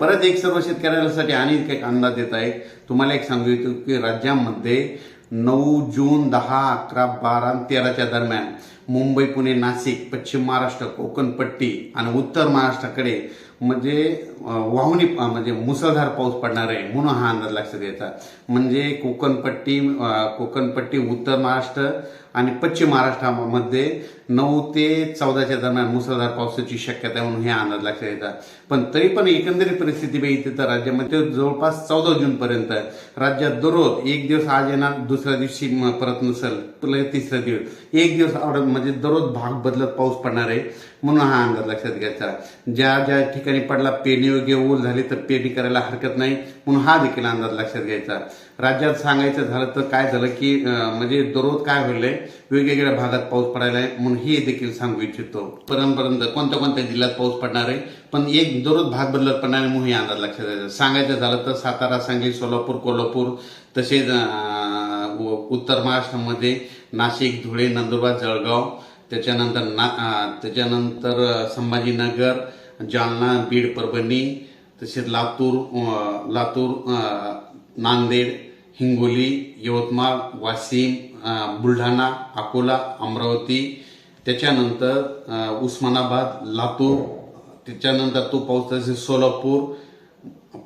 परत एक सर्व शेतकऱ्यांसाठी आणि एक अंदाज देत आहे तुम्हाला एक सांगू इच्छितो की राज्यामध्ये नऊ जून दहा अकरा बारा तेराच्या दरम्यान मुंबई पुणे नाशिक पश्चिम महाराष्ट्र कोकण पट्टी आणि उत्तर महाराष्ट्राकडे म्हणजे वाहुनी म्हणजे मुसळधार पाऊस पडणार आहे म्हणून हा अंदाज लक्षात घ्यायचा म्हणजे कोकणपट्टी कोकणपट्टी उत्तर महाराष्ट्र आणि पश्चिम महाराष्ट्रामध्ये नऊ ते चौदाच्या दरम्यान मुसळधार पावसाची शक्यता आहे म्हणून हे अंदाज लक्षात घ्यायचा पण तरी पण एकंदरीत परिस्थिती बघितली तर राज्यामध्ये जवळपास चौदा जून पर्यंत राज्यात दररोज एक दिवस आज येणार दुसऱ्या दिवशी परत नसेल तुला तिसऱ्या दिवस. एक दिवस म्हणजे दररोज भाग बदलत पाऊस पडणार आहे म्हणून हा अंदाज लक्षात घ्यायचा. ज्या ज्या ठिकाणी पडला पेरणी योग्य ओल झाली तर पेरणी करायला हरकत नाही. म्हणून हा देखील अंदाज लक्षात घ्यायचा. राज्यात सांगायचं झालं तर काय झालं की म्हणजे दररोज काय होईल वेगवेगळ्या भागात पाऊस पडायला आहे म्हणून हे देखील सांगू इच्छितो. पर्यंत कोणत्या कोणत्या जिल्ह्यात पाऊस पडणार आहे? पण एक दररोज भाग बदलत पडणार आहे म्हणून हे अंदाज लक्षात घ्यायचा. सांगायचं झालं तर सातारा सांगली सोलापूर कोल्हापूर तसेच उत्तर महाराष्ट्रामध्ये नाशिक धुळे नंदुरबार जळगाव त्याच्यानंतर ना त्याच्यानंतर संभाजीनगर जालना बीड परभणी तसेच लातूर लातूर नांदेड हिंगोली यवतमाळ वाशिम बुलढाणा अकोला अमरावती त्याच्यानंतर उस्मानाबाद लातूर त्याच्यानंतर तो पाऊस तसेच सोलापूर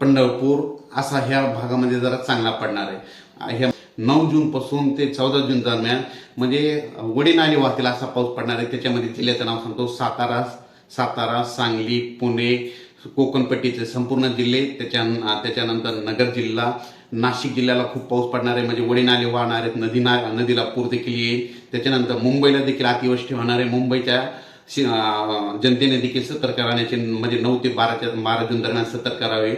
पंढरपूर असा ह्या भागामध्ये जरा चांगला पडणार आहे. ह्या नऊ जून पासून ते चौदा जून दरम्यान म्हणजे वडीनाली वाहतील असा पाऊस पडणार आहे. त्याच्यामध्ये जिल्ह्याचं नाव सांगतो सातारा सातारा सांगली पुणे कोकणपट्टीचे संपूर्ण जिल्हे त्याच्या त्याच्यानंतर नगर जिल्हा नाशिक जिल्ह्याला खूप पाऊस पडणार आहे म्हणजे वडी नाले वाहणार आहेत नदी ना नदीला पूर देखील येईल. त्याच्यानंतर मुंबईला देखील अतिवृष्टी होणार आहे. मुंबईच्या शि- जनतेने देखील सतर्क राहण्याचे म्हणजे नऊ ते बाराच्या बारा जून दरम्यान सतर्क करावे